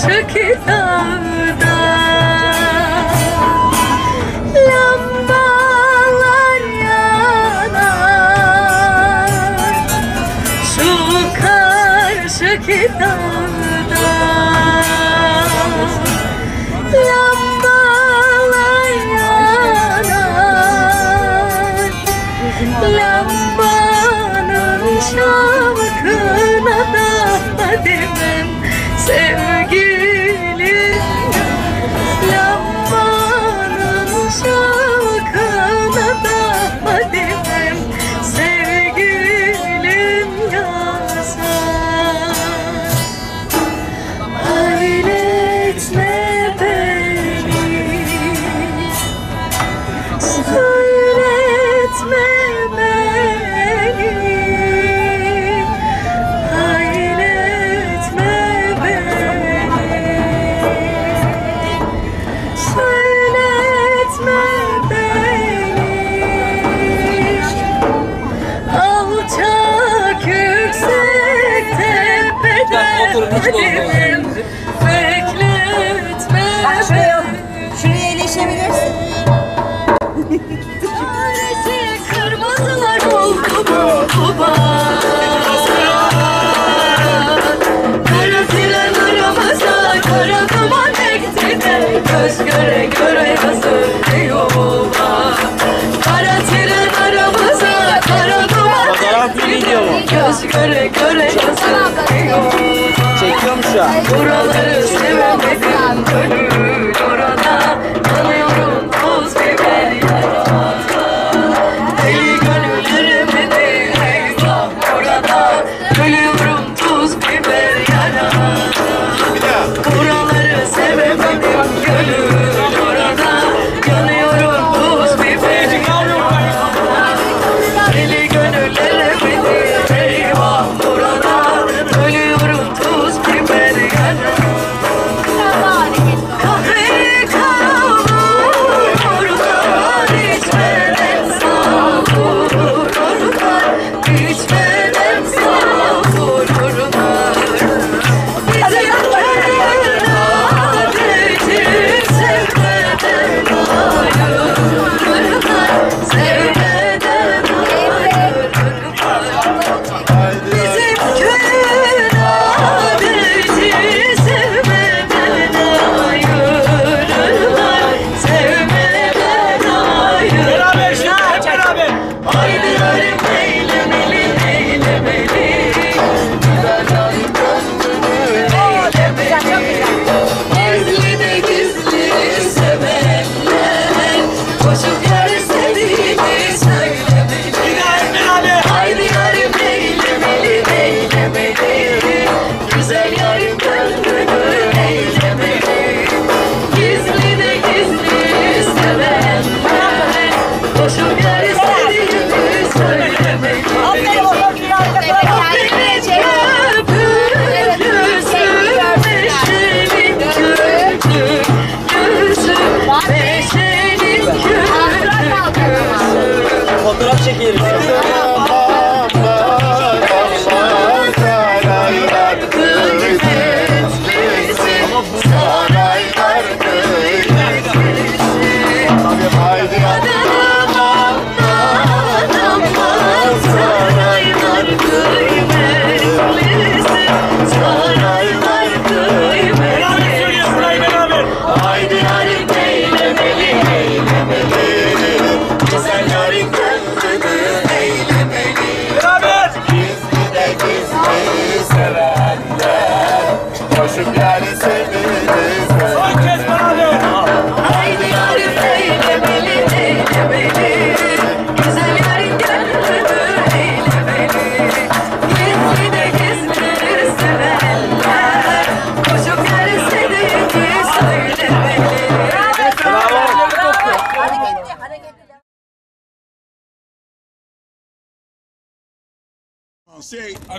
Shook it. Buraları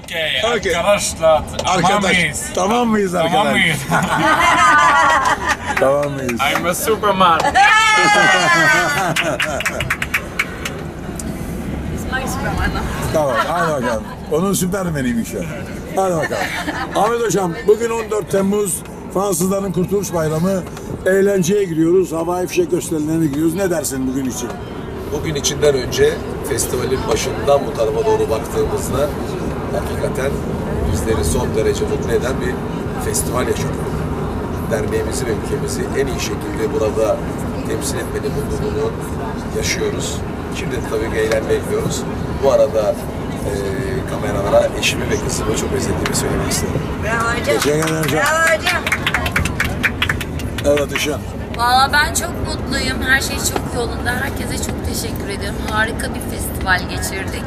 Okey. Okay. Arkadaşlar tamam mıyız? Tamam mıyız arkadaşlar? Tamam mıyız? tamam mıyız? I'm a Superman. tamam hadi bakalım. Onun süpermeniymiş ya. Hadi bakalım. Ahmet Hocam bugün 14 Temmuz Fransızların Kurtuluş Bayramı. Eğlenceye giriyoruz. Havai fişek gösterilerine giriyoruz. Ne dersin bugün için? Bugün içinden önce festivalin başından bu tarafa doğru baktığımızda hakikaten bizleri son derece mutlu eden bir festival yaşadık. Derneğimizi ve ülkemizi en iyi şekilde burada temsil etmenin mutluluğunu yaşıyoruz. Şimdi tabii ki eğlenmeye gidiyoruz. Bu arada eee kameralara eşimi ve kızımı çok özlediğimi söylemek istedim. Bravo hocam. Teşekkür ederim hocam. Bravo hocam. Evet Işan. Valla ben çok mutluyum. Her şey çok yolunda. Herkese çok teşekkür ediyorum. Harika bir festival geçirdik.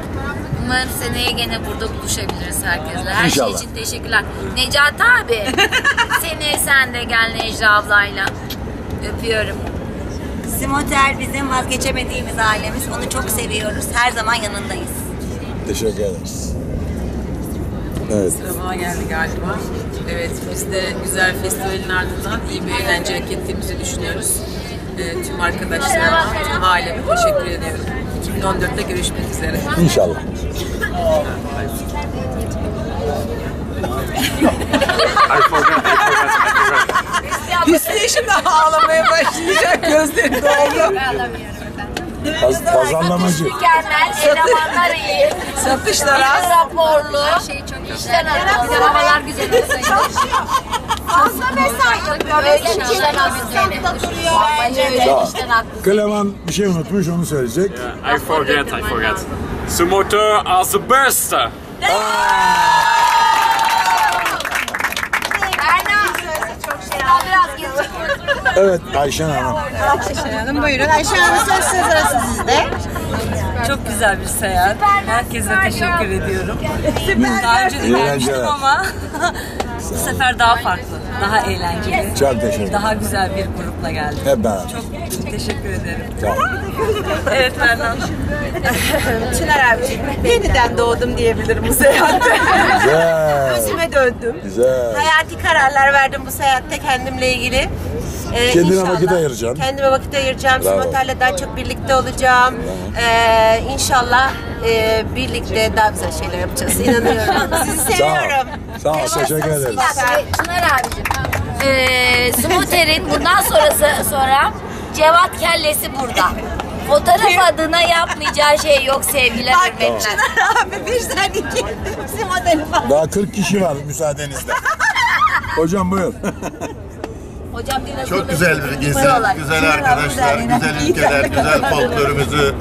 Umarım seneye gene burada buluşabiliriz herkesle. Her İnşallah. şey için teşekkürler. Necati abi. seneye sen de gel Necla ablayla. Öpüyorum. Simotel bizim vazgeçemediğimiz ailemiz. Onu çok seviyoruz. Her zaman yanındayız. Teşekkür ederiz. Evet. Sırama geldi galiba. Evet, biz de güzel festivalin ardından iyi bir eğlence hak ettiğimizi düşünüyoruz. Ee, tüm arkadaşlarıma, tüm aileme teşekkür ediyorum. 2014'te görüşmek üzere. İnşallah. Hüsnü şimdi ağlamaya başlayacak gözleri doldu. Paz- pazarlamacı. Mükemmel. Elemanlar iyi. Satışlar az. Raporlu. Her şey çok İşten atıyor. Havalar güzel olsaydı. Fazla mesai yapıyor. Öyle? İşten öyle. İşten atıyor. Kleman bir şey unutmuş onu söyleyecek. I forget, I forget. Sumotor are the best. Evet Ayşen Hanım. Hanım buyurun. Ayşe Hanım söz sizde. Çok güzel bir seyahat. Herkese teşekkür ediyorum. Daha önce de gelmiştim ama bu sefer daha farklı, daha eğlenceli. Çok teşekkür ederim. Daha güzel bir grupla geldim. Hep beraber. Çok teşekkür ederim. Tamam. Evet Berna. Çınar abiciğim. Yeniden doğdum diyebilirim bu seyahatte. Güzel. Özüme döndüm. Güzel. Hayati kararlar verdim bu seyahatte kendimle ilgili. Ee, Kendine inşallah vakit ayıracaksın. Kendime vakit ayıracağım. Bravo. Daha çok birlikte olacağım. Ee, inşallah e, birlikte daha güzel şeyler yapacağız. İnanıyorum. Sizi Sağ ol. seviyorum. Sağ ol. Teşekkür ederiz. Çınar abicim. Ee, bundan sonrası sonra Cevat Kellesi burada. Fotoğraf adına yapmayacağı şey yok sevgiler hürmetler. Çınar abi bir sen iki. Simotel'i falan. Daha 40 kişi var müsaadenizle. Hocam buyur. Hocam biraz Çok güzel bir gezi, Buralar. güzel arkadaşlar, güzel ülkeler, güzel folklorumuzu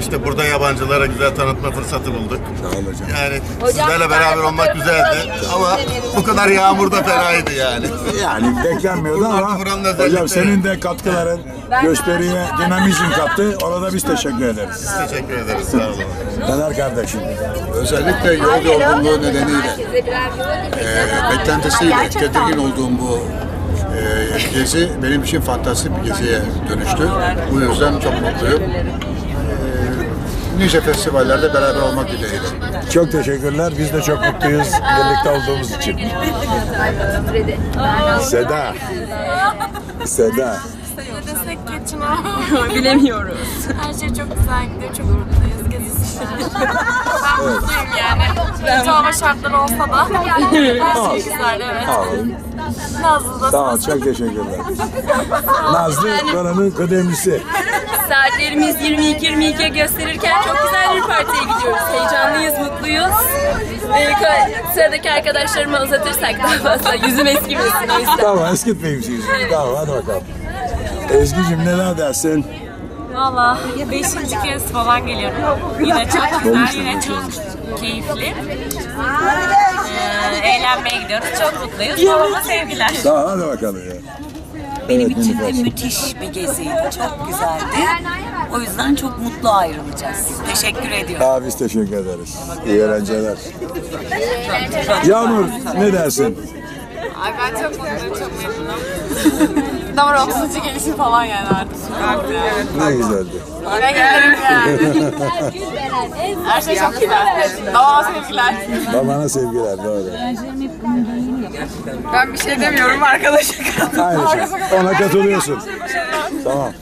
işte burada yabancılara güzel tanıtma fırsatı bulduk. Sağ ol hocam. Yani Hocam, sizlerle beraber olmak güzeldi ama bu kadar yağmur da fenaydı yani. Yani beklenmiyordu ama hocam senin de katkıların gösteriye dinamizm kattı. Ona da biz teşekkür ederiz. Teşekkür ederiz, sağ olun. Taner kardeşim. Özellikle yol yorgunluğu nedeniyle, e, beklentisiyle tedirgin olduğum bu e, gezi benim için fantastik bir geziye dönüştü. Bu yüzden çok mutluyum. E, nice festivallerde beraber olmak dileğiyle. Çok teşekkürler. Biz de çok mutluyuz birlikte olduğumuz için. Seda. Seda. Bilemiyoruz. Her şey çok güzel gidiyor, çok mutluyuz gezisi. ben mutluyum yani. Kötü hava şartları olsa da her şey güzel, evet. Nazlı da Sağ ol. Çok teşekkürler. Nazlı buranın kıdemlisi. Saatlerimiz 22-22'ye gösterirken çok güzel bir partiye gidiyoruz. Heyecanlıyız, mutluyuz. Ee, ka- sıradaki arkadaşlarıma uzatırsak daha fazla yüzüm eskimesin o yüzden. Tamam eskitmeyeyim sizi. Tamam hadi bakalım. Ezgi'cim neler dersin? Valla beşinci kez falan geliyorum. Yine çok güzel, yine çok keyifli. Eğlenmeye gidiyoruz. Çok mutluyuz. Babama sevgiler. Tamam hadi bakalım ya. Benim Evet, için de Nilüfer. müthiş bir geziydi. Çok güzeldi. O yüzden çok mutlu ayrılacağız. Teşekkür ediyorum. Abi biz teşekkür ederiz. İyi eğlenceler. Yağmur ne dersin? Ay ben çok mutluyum, çok memnunum. 30. gelişim falan yani artık. Evet. Ne güzeldi. Yine gelirim yani. Her şey çok güzel. Babama sevgiler. Babana sevgiler doğru. Ben bir şey demiyorum arkadaşa. Aynı şey. Ona katılıyorsun. Tamam.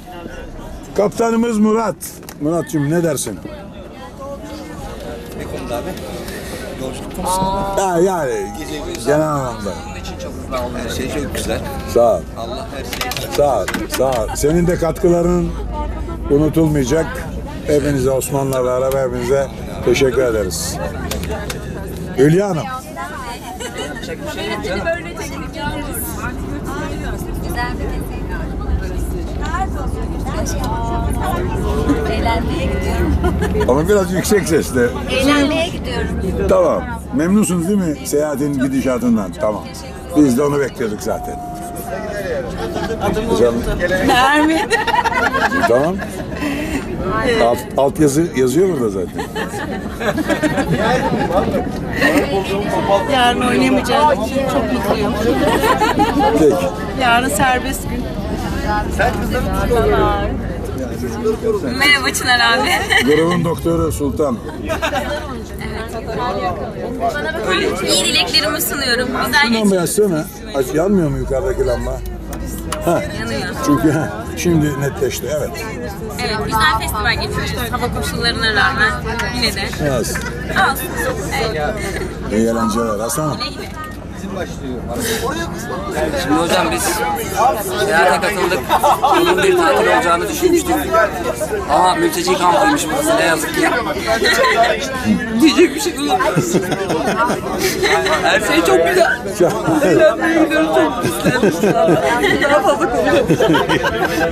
Kaptanımız Murat. Murat'cığım ne dersin? Ne konuda abi? Ha, yani genel anlamda. Bunun için Her şey çok güzel. Sağ ol. Allah her şeyi Sağ ol. Sağ ol. Senin de katkıların unutulmayacak. Hepinize Osmanlılarla beraber hepinize teşekkür ederiz. Hülya Hanım. Eğlenmeye gidiyorum. Ama biraz yüksek sesle. Eğlenmeye gidiyorum. Tamam. Memnunsunuz değil mi seyahatin gidişatından? Tamam. Biz de onu bekliyorduk zaten. Hocam, Nermin. tamam. Alt, alt yazı yazıyor burada zaten. Yarın oynayamayacağım için çok mutluyum. Peki. Yarın serbest gün. Merhaba Çınar abi. Grubun doktoru Sultan. İyi dileklerimi sunuyorum. Güzel Şunu lamba açsana. Aç, yanmıyor mu yukarıdaki lamba? Ha. Yanıyor. Çünkü ha, şimdi netleşti. Evet. Evet, güzel festival geçiriyoruz. Hava koşullarına rağmen yine de. Evet. Olsun. Evet. İyi eğlenceler. Hasan. Şimdi hocam biz seyahate katıldık. Bunun bir tatil olacağını düşünmüştük. Ama mülteci kampıymış burası ne yazık ki. Diyecek bir şey yok. Her şey çok güzel. Eğlenmeye gidiyoruz çok güzel. Daha fazla konuşalım.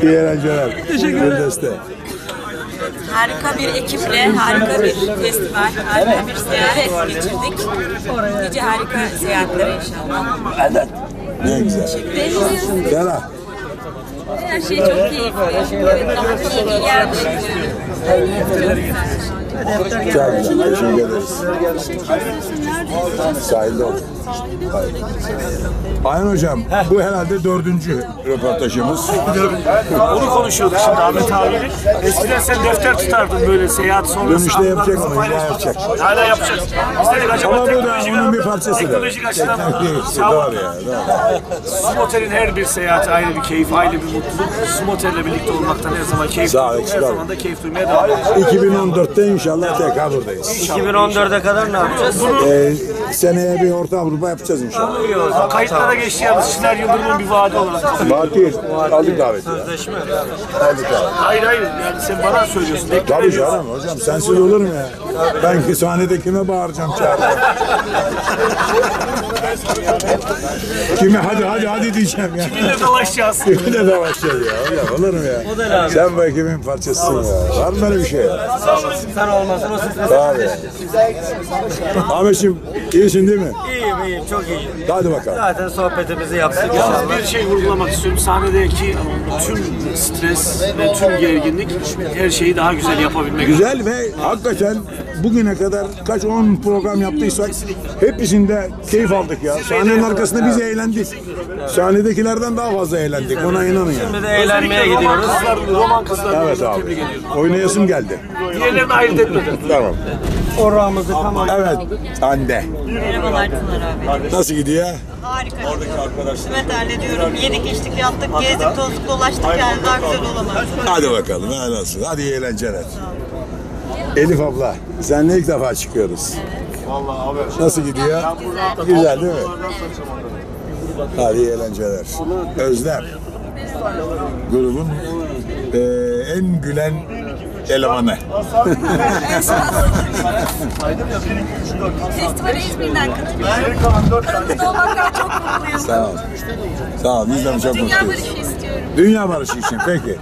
İyi eğlenceler. Teşekkür ederim. Harika bir ekiple, harika bir festival, harika bir seyahat geçirdik. Nice harika seyahatlere inşallah. Ne güzel. Bela. Her şey çok keyifli. Evet, daha iyi bir yerde Çok güzel. Teşekkür ederiz. Sahilde olduk. Ayhan hocam, bu herhalde dördüncü röportajımız. Onu konuşuyorduk şimdi Ahmet abiyle. Eskiden sen defter tutardın böyle seyahat sonrası. Dönüşte yapacak onu, hala yapacak. Hala yapacağız. Biz dedik acaba Ama bu da onun bir parçası da. teknolojik açıdan Sağ doğru ya. Doğru. Smotel'in her bir seyahati ayrı bir keyif, ayrı bir mutluluk. Smotel'le birlikte olmaktan her zaman keyif Sağ ol, Her zaman da keyif duymaya devam edeceğiz. 2014'te inşallah tekrar buradayız. 2014'e kadar ne yapacağız? Bunu Ee, seneye bir Orta Avrupa yapacağız inşallah. kayıtlara geçti yalnız. Çınar Yıldırım'ın bir vaadi olarak. Fatih, aldık daveti. Aldık daveti. Hayır hayır yani sen bana söylüyorsun. Tabii canım hocam sensiz olur mu ya? Ben ki sahnede kime bağıracağım çağıracağım? kime hadi hadi hadi diyeceğim ya. Kiminle dolaşacağız? Kiminle de başlayacağız ya hocam olur mu ya? Sen bu ekibin parçasısın ya. Var mı böyle bir şey? Sen olmasın o stres. Tabii. Ahmetciğim iyisin değil mi? İyiyim iyiyim çok iyiyim. Hadi bakalım. Zaten sohbetimizi yaptık. Yalnız bir şey vurgulamak istiyorum. Sahnedeki tüm stres ve tüm gerginlik her şeyi daha güzel yapabilmek. Güzel ve hakikaten bugüne kadar kaç on program yaptıysak hepsinde keyif aldık ya. Sahnenin arkasında biz eğlendik. Sahnedekilerden daha fazla eğlendik. Ona inanın ya. Şimdi de eğlenmeye gidiyoruz. Kızlar, roman kızlar Evet abi. tebrik ediyorum. Oynayasım geldi. Diğerlerini ayırt etmedim. Tamam. Orağımızı tamam. Evet. Hande. Merhabalar Çınar abi. Nasıl gidiyor? Harika. Evet hallediyorum. Yedik içtik yattık gezdik tozduk dolaştık yani daha güzel olamaz. Hadi bakalım. Hadi olsun. Hadi iyi eğlenceler. Elif abla, senle ilk defa çıkıyoruz. Nasıl gidiyor? Güzel. Güzel değil mi? Hadi iyi eğlenceler. Özlem. Grubun eee, en gülen elemanı. Festivale İzmir'den katılıyorum. Aranızda olmaktan çok mutluyum. Sağ ol. Sağ ol. Biz de çok Dünya mutluyuz. barışı istiyorum. Dünya barışı için peki.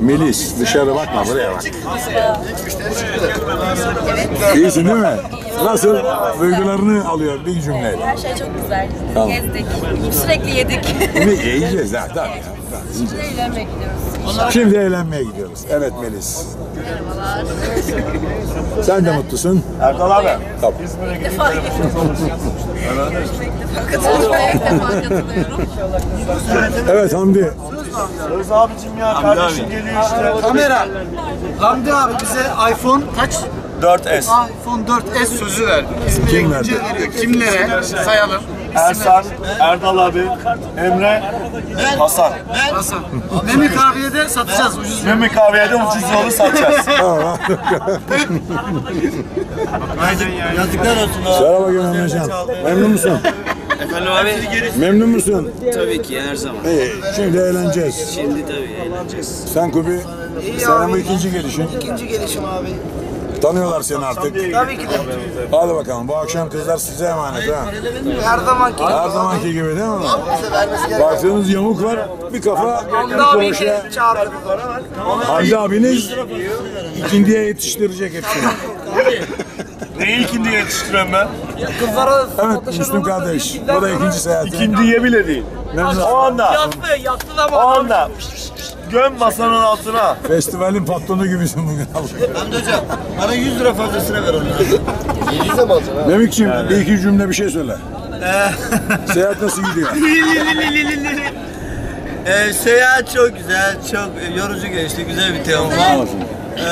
Melis dışarı bakma buraya bak. İyisin değil mi? Nasıl? Duygularını alıyor bir cümleyle. Her şey çok güzel. Tamam. Gezdik. Sürekli yedik. Ne yiyeceğiz ha ya. Tabii, yiyeceğiz. Eğlenmeye gidiyoruz. Şimdi eğlenmeye gidiyoruz. Evet Melis. Sen de mutlusun. Erdal abi. Tamam. Katılıyorum. İlk defa katılıyorum. Evet Hamdi. Öz abicim ya kardeşim geliyor işte. Kamera. Hamdi abi bize iPhone kaç? 4S. iPhone 4S sözü verdi. İzmir'e Kim gidince veriyor. Kimlere? Sayalım. Ersan, Erdal abi, Emre, Hasan. Hasan. Memi kahveye satacağız ucuz. Memi kahveye de ucuz yolu satacağız. Tamam. Yazıklar olsun Söyle bakayım Emrecan. Memnun musun? Efendim abi? Memnun musun? Tabii ki her zaman. İyi, şimdi eğleneceğiz. Şimdi tabii eğleneceğiz. Sen Kubi, sana bu ikinci gelişin. İkinci gelişim abi. Tanıyorlar seni artık. Tabii ki de. Hadi bakalım, bu akşam kızlar size emanet ha. Her zamanki Her zamanki gibi değil mi? Baktığınız yamuk var, bir kafa, bir Hamdi abi koğuşa. çağırdık. Hamdi abiniz ikindiye yetiştirecek hepsini. Neyi ikindiye yetiştiriyorum ben? Kızlara Evet, Müslüm kardeş. Bu da ikinci seyahati. İkindiye bile değil. Memnun O anda. Yattı, yattı O ama. anda. Göm masanın altına. Festivalin patronu gibisin bugün. Hamdi hocam bana 100 lira fazlasına ver onu. 700'e mi alacaksın abi? Memikçim, bir iki cümle bir şey söyle. Seyahat nasıl gidiyor? Ee, seyahat çok güzel, çok yorucu geçti, güzel bir tema. Ee,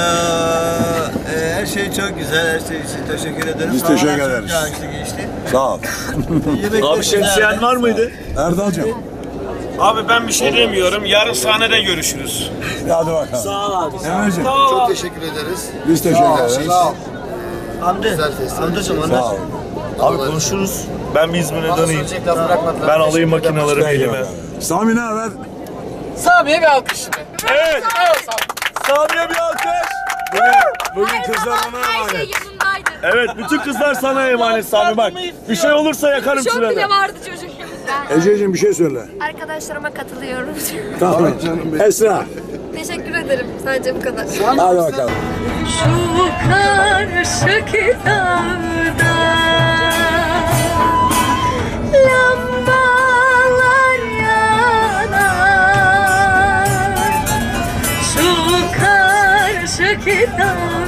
e, her şey çok güzel, her şey için teşekkür ederim. Biz Havalar teşekkür çok ederiz. yağışlı geçti. Sağ ol. Yemek de Abi güzeldi. şemsiyen var mıydı? Erdal'cığım, Abi ben bir şey demiyorum. Yarın sahnede görüşürüz. hadi bakalım. Sağ ol abi. Emre'cim, Çok teşekkür ederiz. biz teşekkür ederiz. Hamdi, Güzel festival. Hamdi'cim Sağ ol. Abi konuşuruz. Ben bir İzmir'e döneyim. Ben alayım makinaları elime. Sami ne haber? Sami'ye bir alkış şimdi. Evet. Samiye bir alkış. Bugün, bugün kızlar ona emanet. yanındaydı. Evet bütün kızlar sana emanet Sami bak. Bir şey olursa yakarım Çok sırada. bile vardı Ececiğim bir şey söyle. Arkadaşlarıma katılıyorum. Tamam. Esra, Teşekkür ederim. Sadece bu kadar. hadi bakalım. Şu karşıki dağda Lambalar yanar Şu karşıki dağda